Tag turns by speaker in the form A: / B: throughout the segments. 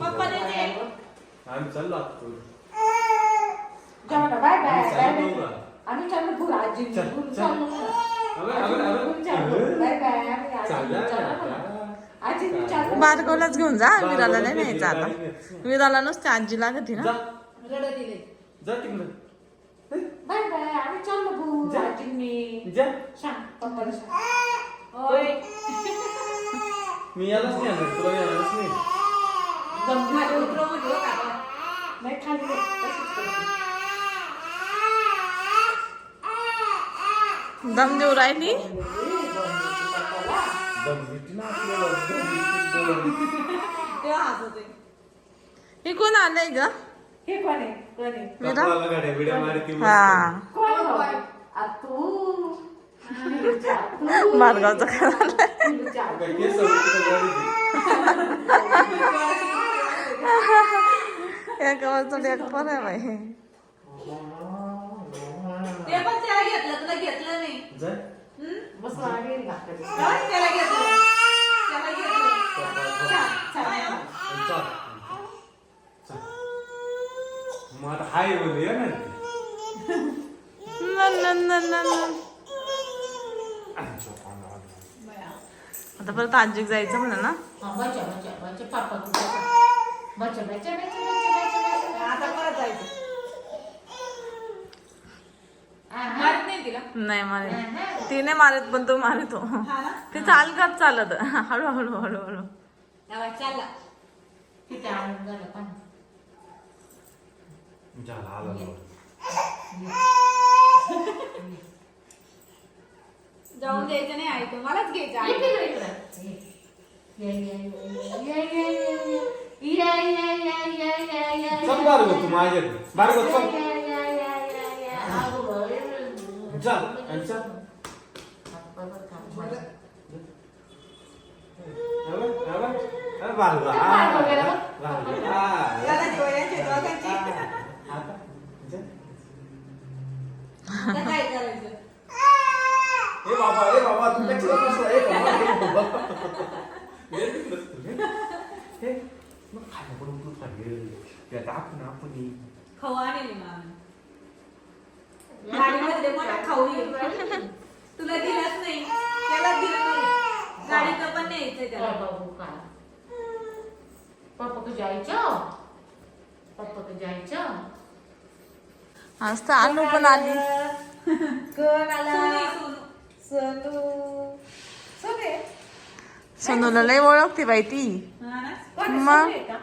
A: पप्पा देते.
B: आम्ही चाललो आता
C: जेवण बाय बाय
B: आम्ही
C: बाय
B: चाललो
C: बाय.
B: का?
C: आम्ही चाललो भूर आजी
B: चल,
C: भूर
B: चल.
C: चाललो
B: अबे, अबे, अबे.
C: बाय बाय आम्ही आजी
B: चालला
C: चाललो
B: का?
C: आजी चाललो.
D: बारगावलाच घेऊन जा. विराला नाही न्यायचं आता. विराला नुसते आजी लागती
B: जा.
D: ना
A: रडत दिले
B: जा तिकडे.
C: Bye bye. आम्ही चाललो भूर
B: जा.
C: आजी मी
B: जा.
C: सांग पप्पाला सांग.
A: होय.
B: मी यालाच नाही आणणार तुला येणारच नाही.
A: खाली उतरव म्हणजे हो.
C: नाही खाली.
D: दम देऊ राहिली हे कोण आलंय ग
C: हे कोण आहे कोण आहे.
D: हा
C: कोण आहे? आ, तू पिलूच्या, तू.
D: बारगावचं काय झालंय?
C: पिलूच्या.
B: काय केस होते का गाडीची?
D: एक वाजता एक पण आहे बाई
A: ते पण त्याला घेतलं तुला घेतलं नाही
B: जा.
A: हम्म?
C: बस मागे लागतं.
A: काय त्याला घेतलं त्याला घेतलं
C: चल,
A: काय?
B: चल. चल. मग आता हाय या ना
D: परत आजीक जायचं म्हणा ना
C: हा, पापा, बच्चा, बच्चा, बच्चा, बच्चा, बच्चा.
A: आता परत जायचं. मारत नाही तिला?
D: नाही मारत. तिने मारत पण तो मारतो.
A: हा
D: ते चाल करत चालत. हळू हळू हळू हळू.
A: तेव्हा चालला
C: तिथे आणून झालं पाणी.
B: झाला आला. लावला.
A: जाऊन द्यायचं नाही तो मलाच घ्यायचं
C: ये
A: आहे
C: पिलू इकडं. ये, ये, ये, ये, ये, ये, ये, ये. ये, ये, ये, ये, ये, ये, ये.
B: चल बारगो तू माझ्यात बारगो चल
C: ये, ये, ये, ये, ये, ये. अगं, ये.
B: चल आणि चल
C: बरोबर काम झालं.
B: अबे, अबे, अबे, बारगो हा,
C: बारगो गेला बघ.
B: बारगो, हा.
A: याला डोळ्याचे दोघांची
B: आता, जा.
A: आता काय करायचं
B: ए बाबा ए बाबा तू कशाला बसला ए बाबा ए बाबा ए, तिकडं. ए, मग खाली पडून तू खाली. ते आता आपण आपण.
A: खाऊ आणले मग गाडीमध्ये मोठा खाऊ. तुला दिलाच नाही त्याला दिलं नाही गाडीचं पण न्यायचं त्याला
C: बाबू काय पप्पा को जायचं पप्पा को जायचं
D: आज तर अनु पण आली
C: कोण
A: सोनी, सोनू.
C: सोनू सोने
D: सोनूला लय ओळखते बाई ती
A: हा
D: मग?
C: सोने का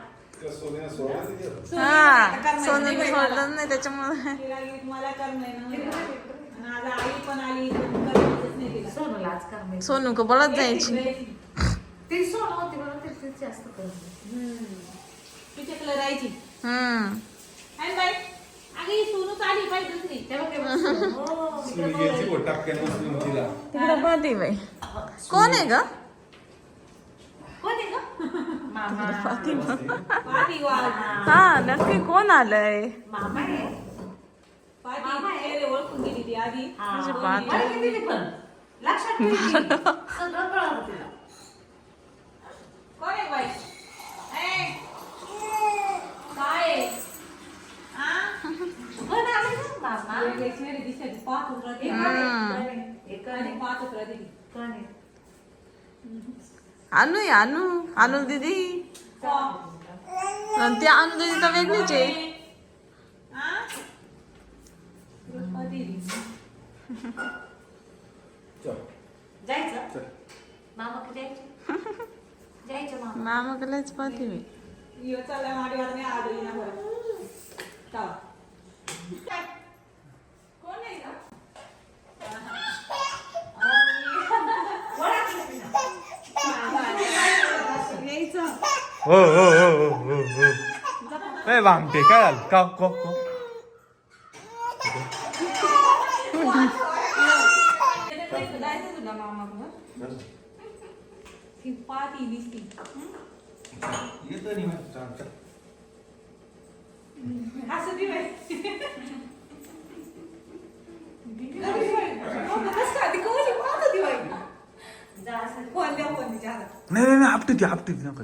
A: सोनी
D: हा
A: बाई मला.
D: सोडलं नाही त्याच्यामुळे सोनू का बोलत जायची
C: ती सोनं होती म्हणून ती ती जास्त
A: तिच्याकडे राहायची
D: हम्म
A: बाई अगं ही सोनूच आली पाहिजे दुसरी
C: सोनं? तिकडे
D: पाहते बाई कोण आहे ग
A: कोण आहे गं?
C: मामा
A: पाटी वाज
D: हा नक्की कोण आलंय
C: मामा आहे
A: पाटी चेहरे ओळखून गेली ती आधी
D: तुझी
A: कोणी?
D: पाटी.
C: माहिती दिली पण लक्षात ठेवली. सगळं कळलं तिला
A: कोण आहे बाई ए, काय आहे? आ?
C: कोण आलं गं? मामा
A: वेगळे चेहरे दिसायचे पाहतच राहते
D: हम्म.
C: हे कोण
A: आणि
C: आहे?
A: पाहतच राहते ती.
C: कोण आहे?
D: अनु आहे अनु अनु दीदी
A: कोण?
D: आणि ती अनु दीदी तर वेगळीच आहे
A: आ? रुपाली.
B: चल,
C: जायचं
B: चल.
C: मामा की जायचं जायचं मामा
D: मामाकडेच पाहते मी
A: यो चाललाय माडीवर नाही आदळी ना बरं चला. काय? कोण आहे गं? यायचं.
B: हो हो हो हो हो हो. ए काय झालं? का को को? येतो नाही माहिती,
A: असं काय?
B: नाही नाही नाही आपटे ती आपटे ती नका.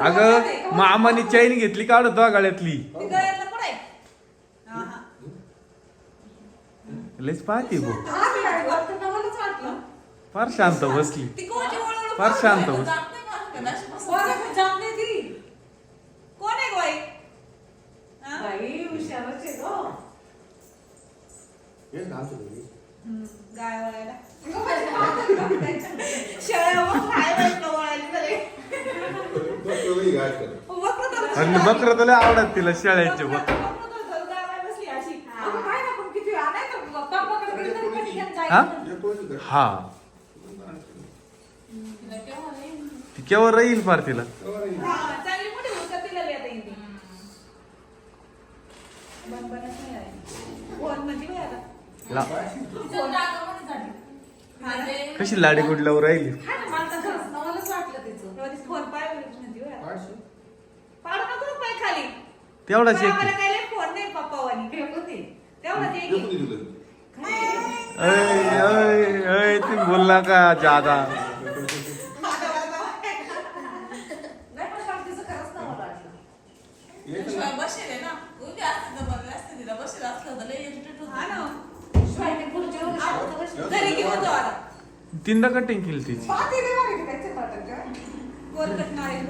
B: अगं मामाने चैन घेतली काढत गळ्यातली?
A: हा, हा.
B: लयच पाहते
C: वाटलं.
B: फार शांत बसली. फार शांत बस
C: कोणाला
B: आणि बकर तुला आवडत तिला शेळ्यांचे बकर हा. हा. ती केव्हा राहील फार तिला?
A: हा, चांगली मोठी होऊन
B: तेवढाच एक
A: आम्हाला काय लय फोन नाही पप्पावानी
C: फेकून दे.
A: तेवढाच एक आहे.
B: अय अय अय तुम्ही बोलला का जादा
C: नाही पण मला तिचं खरंच नवल वाटलं.
A: हा ना.
C: शिवाय ते पुढच्या वर्षी होतं बरं.
A: घरी घेऊन जाऊ आता.
B: तीनदा कटिंग केली तिची
C: पाहते त्याचं?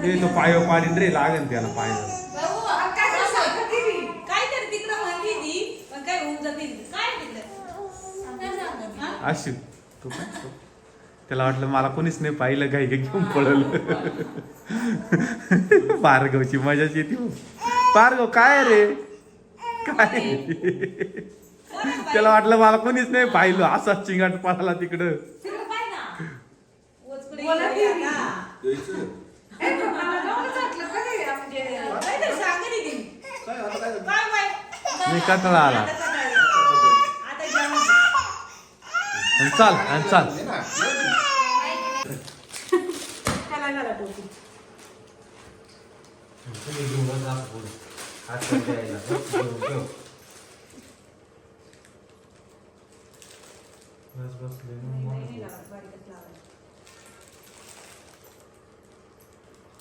B: ते तो पायो पाडीन रे लागेल त्याला पाय
C: आणि काय तरी सांगत ती बी.
A: काहीतरी तिकडं म्हणते ती पण काय होऊन जाते काय तिकडं
B: अशी तू काय? तो? त्याला वाटलं मला कोणीच नाही पाहिलं काही घेऊन पडलं भार्गवची मजाच येते हो. भार्गव काय रे? काय? त्याला वाटलं मला कोणीच नाही पाहिलं. असा चिंगाट पळाला तिकडं.
C: तिकडं पाय ना.
A: वचकुडी
C: बोला
A: गेली
C: ती.
A: आता.
C: ए, पण मला नवलच वाटलं कधी म्हणजे
A: काहीतरी सांगत आहे ती. काय बाई?
B: मी कंटाळा आला
A: आता सकाळी. आता जेवण.
B: आणि चाल आणि चाल
A: त्याला घाला टोपी.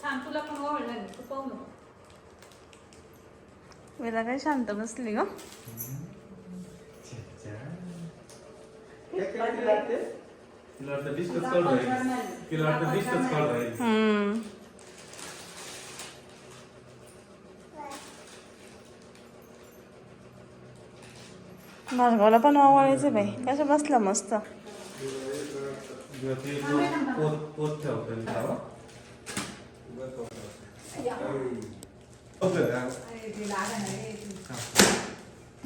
A: थांब, तुला पण तू पाहू नको.
D: वेदा काय शांत बसली ग
B: तिला वाटतं डिस्कस काढू राहील तिला वाटतं डिस्कस काढू राहील
D: हम्म भार्गवला पण आवडायचं बाई. कसं बसला मस्त.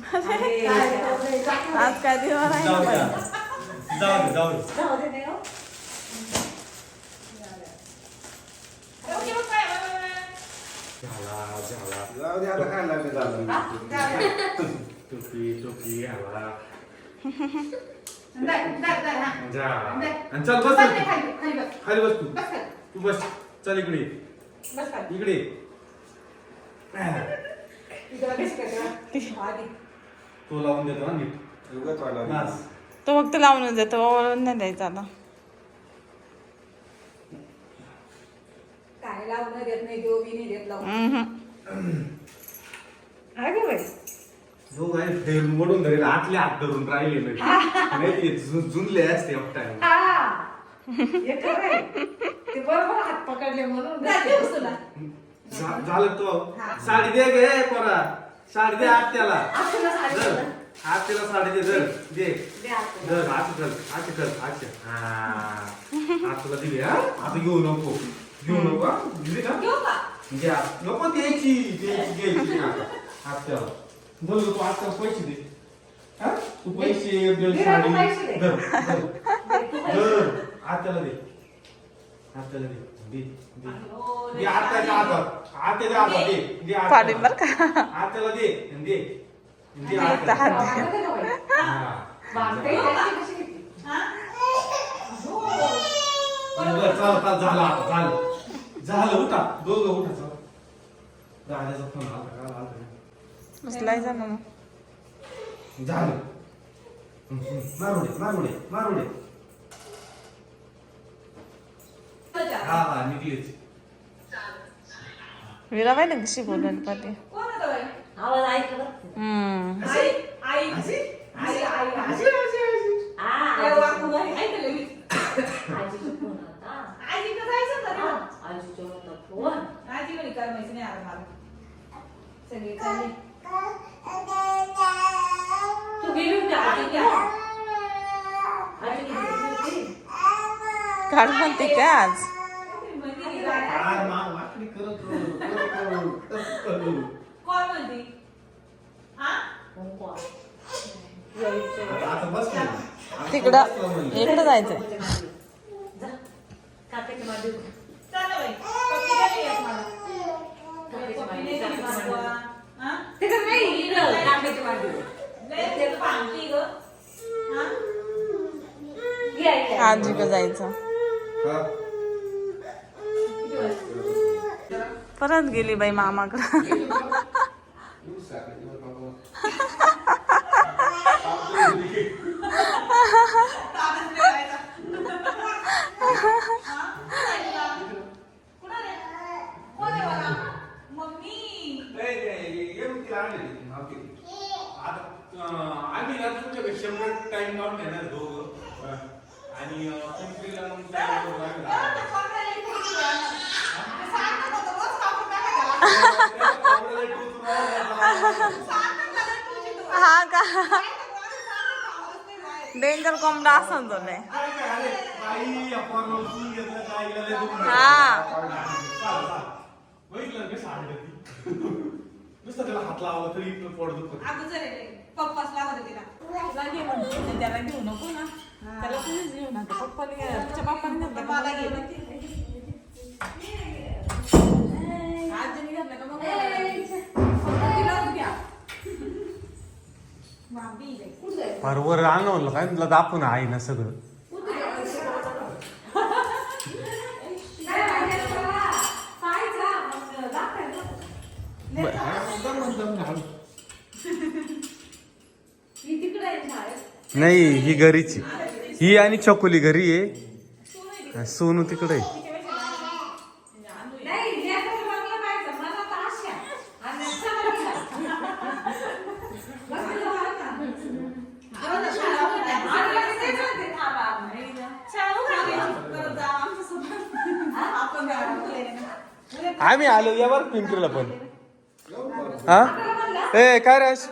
D: आज काय दिवस आहे
B: जाऊ दे जाऊ दे
C: जाऊ दे नाही हो.
A: काय?
B: झाला झाला
C: जाऊ दे.
B: टोपी टोपी आला
C: दे, दे, दे, हा.
B: जा
C: दे.
B: आणि चल बस
C: खाली,
B: तू
C: बस खाली.
B: तू बस चल इकडे ये. इकडे ये. तो लावून देतो ना नीट.
D: तो फक्त लावून देतो ओळून नाही द्यायचा आता.
A: काय देत नाही बी नाही देत लावून
D: हम्म.
C: अगं बाई.
B: जो काय फेल मोडून धरेल आतले हात धरून राहिले नाही ते झु- झुंजले असते एकटा
C: हा. हे खरं आहे. ते बरोबर हात पकडले म्हणून
A: जा, देऊ तुला.
B: झा- झालं तो. साडी दे गे पोरा. साडी दे आत त्याला धर. आत त्याला साडी दे धर. दे.
C: दे आत.
B: धर आत कर आत आत हा. आत तुला दिली हा? आता घेऊ नको. घेऊ नको हा? दिली का
A: घेऊ का?
B: घे आत. नको द्यायची द्यायची घ्यायची आता. आत त्याला बोल तू आत त्याला पैसे दे. हा? तू पैसे दे,
C: दे,
B: साडी. धर धर.
C: दे, तू पैसे.
B: धर. आत त्याला दे. आत त्याला दे. दे दे. दे आत्याच्या हातात. आत्याच्या हातात. दे दे
D: का?
B: आत्याला दे. दे.
D: हात दे.
B: हा. झालं झालं. झालं उठा. दोघं उठा चला. दादाचा फोन आला का आला.
D: बसलाय जा ना. मग.
B: झालं हा हा निघलीच.
D: वीराबाई ना कशी बोलायला पाहिजे?
C: आवाज ऐकलं
D: हम्म
A: आई आई आई आई आई
C: हा, आजी-
A: कुणाला ऐकलं मी.
C: आजीचा फोन होता.
A: आजीकडे जायचं होतं
C: हा,
A: ना.
C: आजीचा होता फोन.
A: आजी म्हणे काय माहिती नाही आलं मला सगळे चालले.
C: तू गेली होती आजीकडे? आजीकडे गेली होती?
D: काढ म्हणते आज
A: की काय?
B: काय मा- वाकडी करत करू, करत करू, करत करू.
A: कोण म्हणते हा
C: हो का? यायचं.
B: आता आता बस ना. आता
D: तिकडं इकडं जायचंय
A: आजी ग.
D: जायचं परत गेली बाई मामाकडं
B: आम्ही ना तुमच्याकडे शंभर टाइम काढून दोघं आणि अं, मग
D: हा का?
A: काय
B: गेलं लय दुखलं.
D: हा.
B: ती? नुसतं त्याला हात लावला तरी इथलं पोट दुखत
A: अगोदर आहे रे. पप्पाच लागत होते तिला.
E: तुला घे म्हणते, त्याला घेऊ नको ना त्याला तुम्हीच घेऊ नका पप्पाने घ्या तिच्या पप्पाने घेतलं का
A: मला
E: मला
A: घे.
E: घे आजीने घेतलं का मग मला घे. तिलाच घ्या
A: परवर आहे.
B: काय तुला दाखवून आहे ना सगळं. नाही ही घरीची. ही आणि चकोली घरी आहे. सोनू तिकडे आहे
A: शाळा उघडायची. परत जा आमच्यासोबत. आपण जाऊ.
B: आम्ही आलो यावर पिंपरीला पण. हा? ए काय राज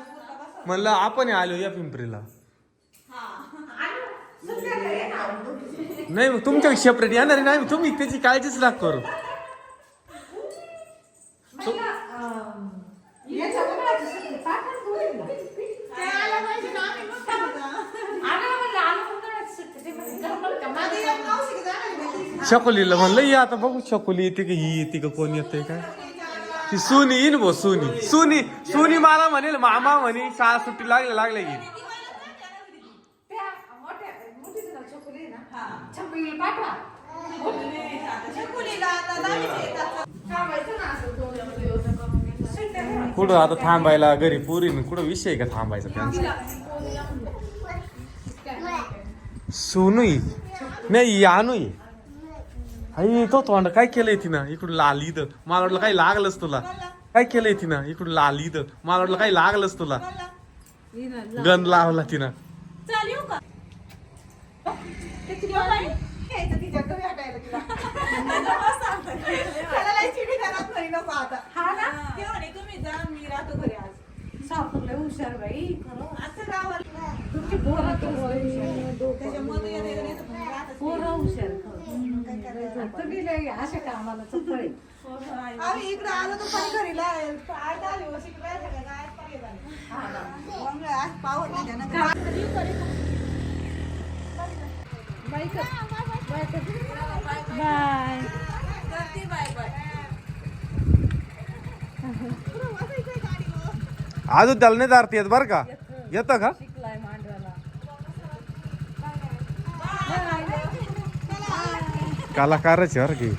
B: म्हणलं आपण आलो या पिंपरीला. नाही मग तुमच्या सेपरेट येणार नाही तुम्ही त्याची काळजीच लाग करू. शकोलीला म्हणलं ये आता बघू शकोली येते का ही येते का कोण येते काय ती सुनी येईन भो सुनी. सुनी सुनी मला म्हणेल मामा म्हणे शाळा सुट्टी लागले लागले की. कुठं आता थांबायला घरी पुरी कुठं विषय का थांबायचा त्यांचा? सोनू नाही यानुई. आई तो तोंड काय केलंय तिनं? इकडून लाल मला वाटलं काही लागलंच तुला. काय केलंय तिनं? इकडून लाल इथं. मला वाटलं काही लागलंच तुला. गन लावला तिनं.
A: तुम्ही जा, मी राहतो सापडले
C: हुशार बाई खरं.
A: असं गावाला
C: तुमची पोरं
A: त्याच्यामध्ये
C: पोरं हुशार खरं. कामाला चपळे
A: आम्ही इकडं आलो तर पण घरी आज आली आज पावत बाय.
C: बाय
A: अजून त्याला नाही येत बरं का? येतं का?
C: शिकलाय मांडवाला
A: कलाकारच आहे बरं की.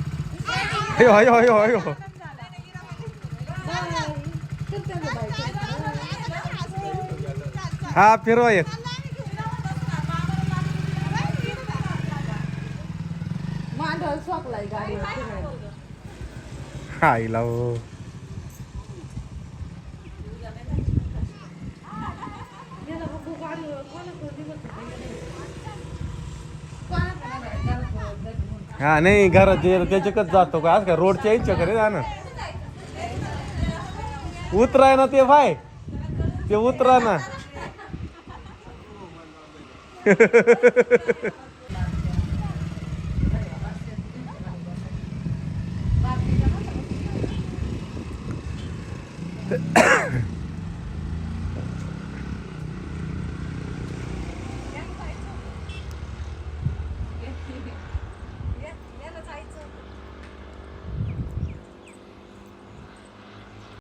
A: अयो अयो अयो अयो हा फिरवा एक.
C: मांडवाला सोकलाय.
A: आईला हो हा नाही घरात जे त्याच्याकच जातो का? आज का रोडच्या यायच्याकडे जा ना? उतराय ना ते भाय ते उतरा ना.